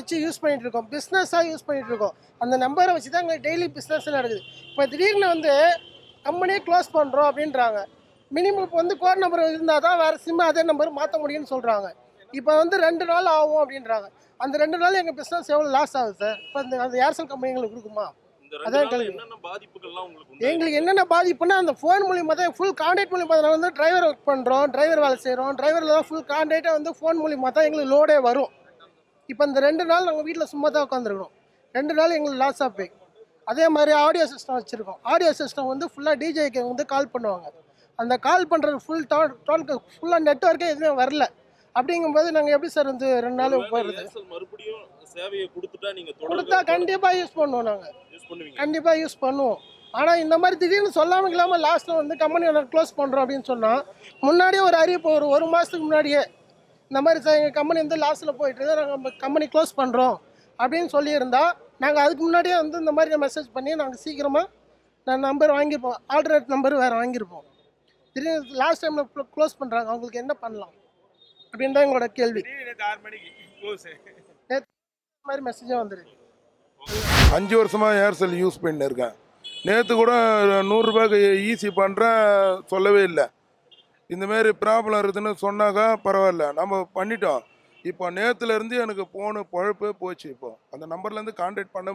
வச்சு யூஸ் பண்ணிட்டு இருக்கோம் பிஸ்னஸாக யூஸ் பண்ணிட்டு இருக்கோம் அந்த நம்பரை வச்சு தான் எங்களுக்கு டெய்லி பிஸ்னஸ் நடக்குது. இப்போ திடீர்னு வந்து கம்பெனியே க்ளோஸ் பண்ணுறோம் அப்படின்றாங்க. மினிமம் இப்போ வந்து கோட் நம்பர் இருந்தால் தான் வேறு சிம்மு அதே நம்பர் மாற்ற முடியும்னு சொல்கிறாங்க இப்போ வந்து ரெண்டு நாள் ஆகும் அப்படின்றாங்க. அந்த ரெண்டு நாள் எங்கள் பிஸ்னஸ் எவ்வளோ லாஸ் ஆகுது சார் இப்போ இந்த அந்த ஏர்செல் கம்பெனி எங்களுக்கு கொடுக்குமா? அதான் கேள்வி. எங்களுக்கு என்னென்ன பாதிப்புனா அந்த ஃபோன் மூலியமாக தான் ஃபுல் கான்டாக்ட் மூலியமாக தான் வந்து டிரைவர் ஒர்க் பண்ணுறோம் டிரைவர் வேலை செய்கிறோம் டிரைவரில் தான் ஃபுல் கான்டாக்டாக வந்து ஃபோன் மூலியமாக தான் எங்களுக்கு லோடே வரும். இப்போ இந்த ரெண்டு நாள் நாங்கள் வீட்டில் சும்மா தான் உட்காந்துருக்கோம் ரெண்டு நாள் எங்களுக்கு லாஸ் ஆஃப் பே அதே மாதிரி ஆடியோ சிஸ்டம் வச்சுருக்கோம். ஆடியோ சிஸ்டம் வந்து ஃபுல்லாக டிஜேக்கு வந்து கால் பண்ணுவாங்க. அந்த கால் பண்ணுறது ஃபுல் டோல் ஃபுல்லாக நெட்ஒர்க்கே எதுவுமே வரல. அப்படிங்கும்போது நாங்கள் எப்படி சார் வந்து ரெண்டு நாள் ஏர்செல் மறுபடியும் சேவையை கொடுத்துட்டா நீங்க கொடுத்தா கண்டிப்பாக யூஸ் பண்ணுவோம் நாங்கள் கண்டிப்பாக யூஸ் பண்ணுவோம். ஆனால் இந்த மாதிரி திடீர்னு சொல்லாமல் இல்லாமல் லாஸ்ட்டில் வந்து கம்பெனி க்ளோஸ் பண்ணுறோம் அப்படின்னு சொன்னால் முன்னாடியே ஒரு அறிவிப்பு ஒரு ஒரு மாதத்துக்கு முன்னாடியே. இந்த மாதிரி சார் எங்கள் கம்பெனி வந்து லாஸ்ட்டில் போயிட்டு நாங்கள் நாங்கள் கம்பெனி க்ளோஸ் பண்ணுறோம் அப்படின்னு சொல்லியிருந்தா நாங்கள் அதுக்கு முன்னாடியே வந்து இந்த மாதிரி மெசேஜ் பண்ணி நாங்கள் சீக்கிரமாக நான் நம்பர் வாங்கியிருப்போம் ஆல்டர்னேட் நம்பர் வேறு வாங்கியிருப்போம். திடீர்னு லாஸ்ட் டைமில் க்ளோஸ் பண்ணுறாங்க அவங்களுக்கு என்ன பண்ணலாம் அப்படின்னு தான் எங்களோட கேள்வி. இந்த மாதிரி மெசேஜே வந்துருக்கு. அஞ்சு வருஷமாக ஏர்செல் யூஸ் பண்ணிருக்கேன் நேற்று கூட நூறுரூபாய்க்கு ஈஸி பண்ணுறேன் சொல்லவே இல்லை. இந்தமாரி ப்ராப்ளம் இருக்குதுன்னு சொன்னாக்கா பரவாயில்ல. நம்ம பண்ணிட்டோம். இப்போ நேற்றுலேருந்து எனக்கு ஃபோனு பழப்பே போச்சு இப்போ. அந்த நம்பர்லேருந்து கான்டாக்ட் பண்ண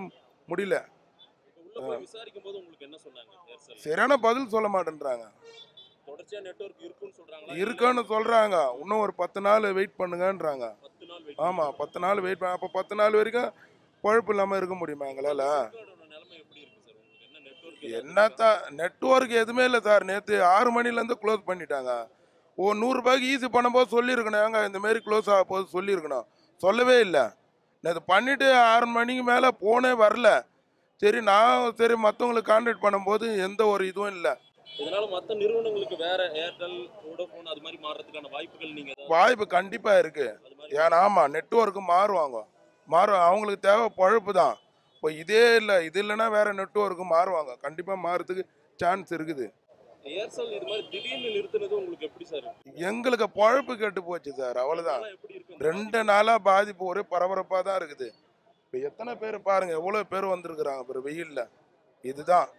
முடியல. சரியான பதில் சொல்ல மாட்டேன்றாங்க. இருக்குன்னு சொல்கிறாங்க இன்னும் ஒரு பத்து நாள் வெயிட் பண்ணுங்கன்றாங்க. ஆமாம் பத்து நாள் வெயிட் பண்ண அப்போ பத்து நாள் வரைக்கும் பழப்பு இல்லாமல் இருக்க முடியுமா எங்களால் நிலைமை எப்படி இருக்கு சார் உங்களுக்கு என்னத்தான் நெட்ஒர்க் எதுவுமே இல்லை சார். நேற்று ஆறு மணிலேருந்து க்ளோஸ் பண்ணிட்டாங்க. ஓ நூறுரூபாய்க்கு ஈஸி பண்ணும்போது சொல்லியிருக்கணும். ஏங்க இந்த மாரி க்ளோஸ் ஆக போது சொல்லியிருக்கணும். சொல்லவே இல்லை. நேற்று பண்ணிவிட்டு ஆறு மணிக்கு மேலே போனே வரல. சரி நான் சரி மற்றவங்களுக்கு கான்டாக்ட் பண்ணும்போது எந்த ஒரு இதுவும் இல்லை. இதனால மத்த நிறுவனங்களுக்கு வேற ஏர்டெல் வோடஃபோன் அது மாதிரி மாறதுக்கான வாய்ப்புகள் நீங்க ஏதாவது வாய்ப்பு கண்டிப்பாக இருக்குது ஏன்னா ஆமாம் நெட்ஒர்க்கு மாறுவாங்க. மாறும் அவங்களுக்கு தேவை பழப்பு தான் இப்போ இதே இல்லை இது இல்லைன்னா வேறு நெட்ஒர்க்கு மாறுவாங்க. கண்டிப்பாக மாறுறதுக்கு சான்ஸ் இருக்குது. ஏர்செல் இது மாதிரி திடீர்னு நிறுத்துனது உங்களுக்கு எப்படி சார்? எங்களுக்கு பழப்பு கெட்டு போச்சு சார் அவ்வளோதான் ரெண்டு நாளாக பாதிப்பு ஒரே பரபரப்பாக தான் இருக்குது. இப்போ எத்தனை பேர் பாருங்க எவ்வளோ பேர் வந்திருக்கிறாங்க அப்புறம் வெயிலில். இதுதான்.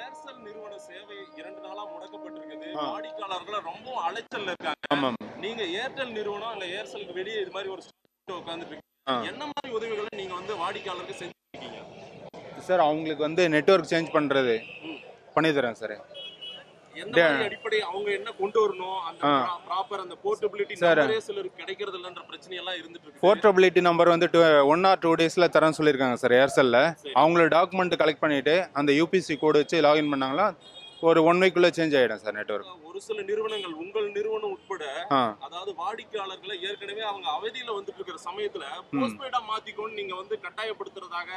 ஏர்செல் நிறுவன சேவை இரண்டு நாளா முடக்கப்பட்டிருக்குது. வாடிக்கையாளர்கள் ரொம்ப அலைச்சல்ல இருக்காங்க. ஆமாம். நீங்க ஏர்டெல் நிறுவனம் அங்க ஏர்செலுக்கு வெளியே இது மாதிரி ஒரு உட்காந்துட்டு. என்ன மாதிரி உதவிகளை நீங்க வந்து வாடிக்கையாளருக்கு சார் அவங்களுக்கு வந்து நெட்வொர்க் சேஞ்ச் பண்ணுறது. பண்ணி தரேன் சார் எந்த டே- மாதிரி அடிப்படை அவங்க என்ன கொண்டு வரணும் அந்த. ப்ராப்பர் அந்த போர்ட்டபிலிட்டி. நம்பரே சிலருக்கு கிடைக்கிறது இல்லன்ற பிரச்சனை எல்லாம் இருந்துட்டு இருக்கு போர்ட்டபிலிட்டி நம்பர் வந்து ஒன் ஆர் டூ டேஸில் தரேன்னு சொல்லியிருக்காங்க சார் ஏர்செல்லில் சரி. அவங்களோட டாக்குமெண்ட் கலெக்ட் பண்ணிவிட்டு அந்த யூபிசி கோடு வச்சு லாகின் பண்ணாங்களா ஒரு ஒன் வீக்குள்ளே சேஞ்ச் ஆகிடும் சார் நெட்வொர்க் ஒரு சில நிறுவனங்கள் உங்கள் நிறுவனம் உட்பட அதாவது வாடிக்கையாளர்களை ஏற்கனவே அவங்க அவதியில வந்துட்டு இருக்கிற சமயத்துல போஸ்ட்பெய்டா மாத்திக்கோன்னு நீங்க வந்து கட்டாயப்படுத்துறதாக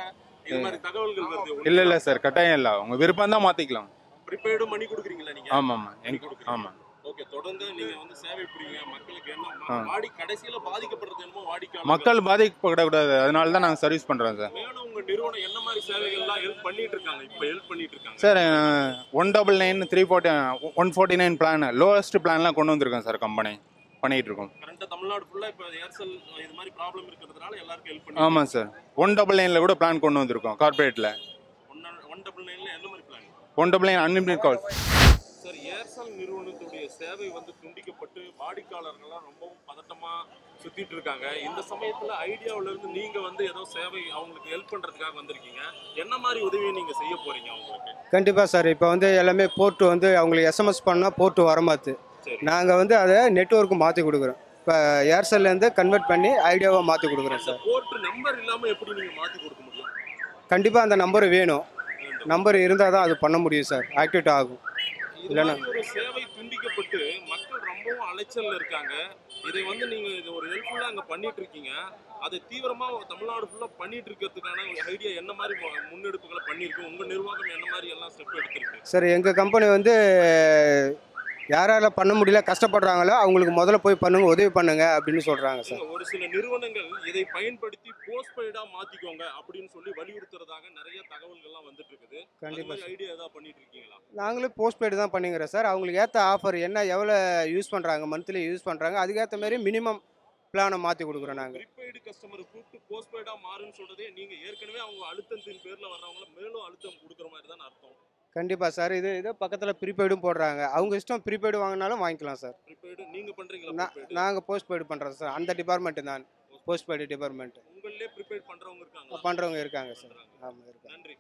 இது மாதிரி தகவல்கள் வருது இல்லை இல்லை சார் கட்டாயம் இல்லை. உங்கள் விருப்பம் தான் மாற்றிக்கலாம் ப்ரிபெய்டும் பண்ணி கொடுக்குறீங்களா நீங்க? ஆமாம் ஆமாம் எனக்கு ஆமாம். ஓகே தொடர்ந்து நீங்க வந்து சேவை புரியுங்க. மக்களுக்கு என்ன ஆ. வாடி கடைசியில பாதிக்கப்படுறது என்னமோ வாடிக்கையாளர் மக்கள் பாதிக்கப்படக்கூடாது. அதனால தான் நாங்கள் சர்வீஸ் பண்ணுறோம் சார். மேலும் உங்க நிறுவனம் என்ன மாதிரி சேவைகள்லாம் ஹெல்ப் பண்ணிட்டு இருக்காங்க இப்ப ஹெல்ப் பண்ணிட்டு இருக்காங்க sir one double nine three forty one forty nine plan lowest பிளான்லாம் கொண்டு வந்திருக்கோம் சார் கம்பெனி பண்ணிகிட்டு இருக்கோம் கரண்டா தமிழ்நாடு ஃபுல்லா இப்ப ஏர்செல் இது மாதிரி ப்ராப்ளம் இருக்கிறதுனால எல்லாருக்கும் ஹெல்ப் பண்ணி ஆமாம் சார். ஒன் டபுள் நைனில் கூட பிளான் கொண்டு வந்திருக்கோம் கார்பரேட்டில் ஒன் டபுள் நைன்ல என்ன மாதிரி plan one double nine unlimited call sir Aircel நிறுவனத்துடைய சேவை வந்து துண்டிக்கப்பட்டு வாடிக்கையாளர்கள்லாம் ரொம்பவும் பதட்டமா சுத்திட்டு இருக்காங்க. இந்த சமயத்துல ஐடியாவுல இருந்து நீங்க வந்து ஏதோ சேவை அவங்களுக்கு ஹெல்ப் பண்றதுக்காக வந்திருக்கீங்க. என்ன மாதிரி உதவியை நீங்க செய்ய போறீங்க அவங்களுக்கு? கண்டிப்பாக சார். இப்போ வந்து எல்லாமே போர்ட்டு வந்து அவங்களுக்கு எஸ்எம்எஸ் பண்ணால் போர்ட்டு வரமாத்து. நாங்கள் வந்து அதை நெட்ஒர்க்கு மாற்றி கொடுக்குறோம். இப்போ ஏர்செல்லேருந்து கன்வெர்ட் பண்ணி ஐடியாவாக மாற்றி கொடுக்குறோம் சார். போர்ட் நம்பர் இல்லாம எப்படி நீங்க மாத்தி கொடுக்க முடியும்? கண்டிப்பாக அந்த நம்பர் வேணும். நம்பர் இருந்தால் தான் அது பண்ண முடியும் சார். ஆக்டிவேட் ஆகும். இல்லைன்னா- சேவை ரொம்பவும் இருக்காங்க. இதை வந்து நீங்க இது ஒரு ஹெல்ப்ஃபுல்லா அங்க பண்ணிட்டு இருக்கீங்க. அதை தீவிரமா தமிழ்நாடு ஃபுல்லா பண்ணிட்டு இருக்கிறதுக்கான ஐடியா என்ன மாதிரி முன்னெடுப்புகளை பண்ணிருக்கு உங்க நிர்வாகம் என்ன மாதிரி எல்லாம் ஸ்டெப் எடுத்திருக்கு? சார் எங்கள் கம்பெனி வந்து யாரால பண்ண முடியல கஷ்டப்படுறாங்களோ அவங்களுக்கு முதல்ல போய் பண்ணுங்க உதவி பண்ணுங்க அப்படின்னு சொல்கிறாங்க சார். ஒரு சில நிறுவனங்கள் இதை பயன்படுத்தி போஸ்ட்பெய்டா மாத்திக்கோங்க அப்படின்னு சொல்லி வலியுறுத்துறதாக நிறைய தகவல்கள்லாம் வந்துட்டு இருக்குது. கண்டிப்பாக சார். ஐடியா ஏதாவது பண்ணிட்டு இருக்கீங்களா? நாங்களும் போஸ்ட் பெய்டு தான் பண்ணிக்கிறோம் சார். அவங்களுக்கு ஏற்ற ஆஃபர் என்ன எவ்வளோ யூஸ் பண்ணுறாங்க மந்த்லி யூஸ் பண்ணுறாங்க அதுக்கேற்ற மாதிரி மினிமம் பிளானை மாற்றி கொடுக்குறோம் நாங்கள் ப்ரீபெய்டு கஸ்டமர் கூப்பிட்டு போஸ்ட்பெய்டா மாறுன்னு சொல்றதே நீங்க ஏற்கனவே அவங்க அழுத்தத்தின் பேர்ல வர்றவங்கள மேலும் அழுத்தம் கொடுக்குற மாதிரி தான் அர்த்தம். கண்டிப்பாக சார். இது இது பக்கத்தில் ப்ரீபெய்டும் போடுறாங்க. அவங்க இஷ்டம் ப்ரீபெய்டு வாங்கினாலும் வாங்கிக்கலாம் சார். ப்ரீபெய்டு நீங்க பண்றீங்களா நா- ப்ரீபெய்டு? நாங்கள் போஸ்ட் பெய்டு பண்ணுறோம் சார். அந்த டிபார்ட்மெண்ட்டு தான். Post paid department. உங்களே ப்ரீபெய்ட் பண்றவங்க இருக்காங்க பண்ணுறவங்க இருக்காங்க சார். ஆமாம் இருக்காங்க. நன்றி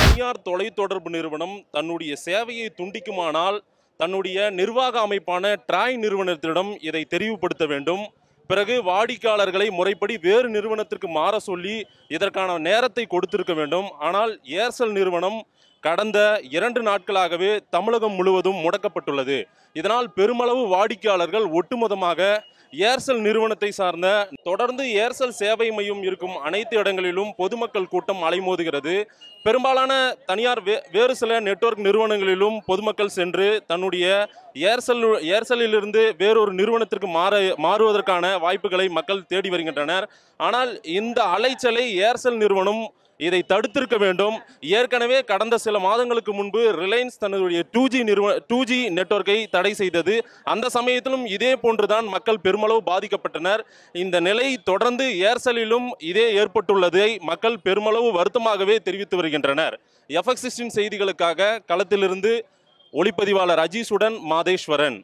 தனியார் தொலைத்தொடர்பு நிறுவனம் தன்னுடைய சேவையை துண்டிக்குமானால் தன்னுடைய நிர்வாக அமைப்பான ட்ராய் நிறுவனத்திடம் இதை தெரிவுபடுத்த வேண்டும். பிறகு வாடிக்கையாளர்களை முறைப்படி வேறு நிறுவனத்திற்கு மாற சொல்லி இதற்கான நேரத்தை கொடுத்திருக்க வேண்டும். ஆனால் ஏர்செல் நிறுவனம் கடந்த இரண்டு நாட்களாகவே தமிழகம் முழுவதும் முடக்கப்பட்டுள்ளது. இதனால் பெருமளவு வாடிக்கையாளர்கள் ஒட்டுமொத்தமாக ஏர்செல் நிறுவனத்தை சார்ந்த தொடர்ந்து ஏர்செல் சேவை மையம் இருக்கும் அனைத்து இடங்களிலும் பொதுமக்கள் கூட்டம் அலைமோதுகிறது. பெரும்பாலான தனியார் வே வேறு சில நெட்வொர்க் நிறுவனங்களிலும் பொதுமக்கள் சென்று தன்னுடைய ஏர்செல் ஏர்செல்லிலிருந்து வேறொரு நிறுவனத்திற்கு மாற மாறுவதற்கான வாய்ப்புகளை மக்கள் தேடி வருகின்றனர். ஆனால் இந்த அலைச்சலை ஏர்செல் நிறுவனம் இதை தடுத்திருக்க வேண்டும். ஏற்கனவே கடந்த சில மாதங்களுக்கு முன்பு ரிலையன்ஸ் தன்னுடைய டூ ஜி நிறுவ டூ ஜி நெட்வொர்க்கை தடை செய்தது. அந்த சமயத்திலும் இதே போன்றுதான் மக்கள் பெருமளவு பாதிக்கப்பட்டனர். இந்த நிலை தொடர்ந்து ஏர்செல்லிலும் இதே ஏற்பட்டுள்ளதை மக்கள் பெருமளவு வருத்தமாகவே தெரிவித்து வருகின்றனர். எஃப்எக்ஸிஸ்டின் செய்திகளுக்காக களத்திலிருந்து ஒளிப்பதிவாளர் அஜீஷுடன் மாதேஸ்வரன்.